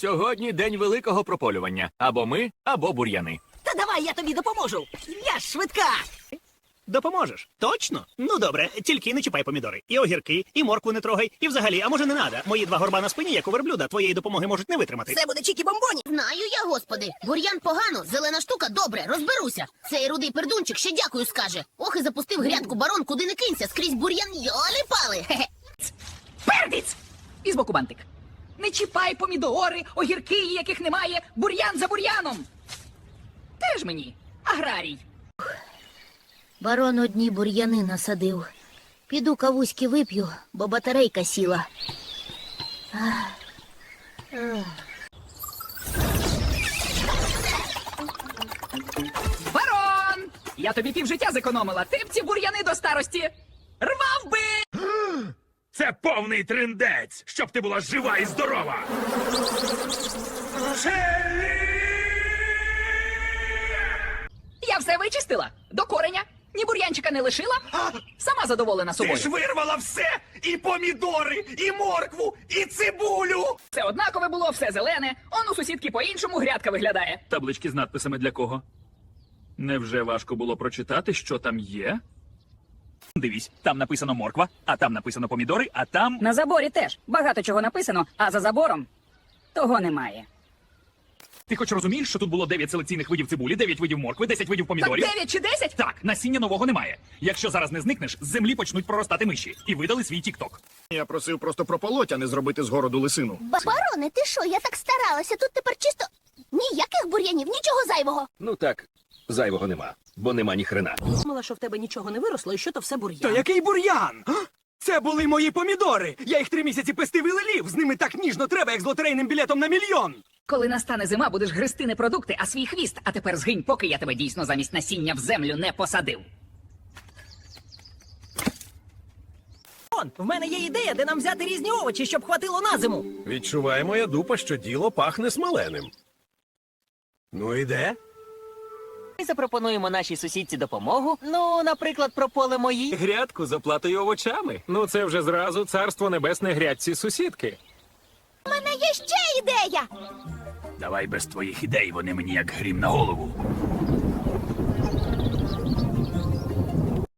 Сьогодні день великого прополювання. Або ми, або бур'яни. Та давай я тобі допоможу. Я швидка. Допоможеш? Точно? Ну добре, тільки не чіпай помідори. І огірки, і моркву не трогай. І взагалі, а може не надо? Мої два горба на спині, як у верблюда, твоєї допомоги можуть не витримати. Це буде чікі бомбоні. Знаю я, господи. Бур'ян погано, зелена штука добре, розберуся. Цей рудий пердунчик ще дякую скаже. Ох, і запустив грядку барон, куди не кинься, скрізь бур'ян йоли пали. Хе-хе. Пердиць! І збоку бантик. Не чіпай помідори, огірки, яких немає, бур'ян за бур'яном. Теж мені, аграрій. Барон одні бур'яни насадив. Піду кавуськи вип'ю, бо батарейка сіла. Барон! Я тобі півжиття зекономила. Ти б ці бур'яни до старості. Рвав би! Це повний триндець, щоб ти була жива і здорова. Я все вичистила. До кореня. Ні бур'янчика не лишила. Сама задоволена Ти собою. ж вирвала все! І помідори, і моркву, і цибулю! Все однакове було, все зелене. Он у сусідки по-іншому грядка виглядає. Таблички з надписами для кого? Невже важко було прочитати, що там є? Дивись, там написано морква, а там написано помідори, а там. На заборі теж багато чого написано, а за забором того немає. Ти хоч розумієш, що тут було 9 селекційних видів цибулі, 9 видів моркви, 10 видів Так помідорів? дев'ять чи десять? Так, насіння нового немає. Якщо зараз не зникнеш, з землі почнуть проростати миші і видали свій тік-ток. Я просив просто прополоть, а не зробити з городу лисину. Ба- Бароне, ти що? Я так старалася. Тут тепер чисто ніяких бур'янів, нічого зайвого. Ну так, зайвого нема, бо нема ні хрена. Думала, що в тебе нічого не виросло і що то все бур'ян. То який бур'ян? А? Це були мої помідори. Я їх три місяці пестив і лелів. З ними так ніжно треба, як з лотерейним білетом на мільйон. Коли настане зима, будеш гризти не продукти, а свій хвіст. А тепер згинь, поки я тебе дійсно замість насіння в землю не посадив. Он, в мене є ідея, де нам взяти різні овочі, щоб хватило на зиму. Відчуває моя дупа, що діло пахне смоленим. Ну і де? Ми запропонуємо нашій сусідці допомогу. Ну, наприклад, прополимо їй. Грядку з оплатою овочами. Ну це вже зразу царство небесне грядці сусідки. У мене є ще ідея. Давай без твоїх ідей, вони мені як грім на голову.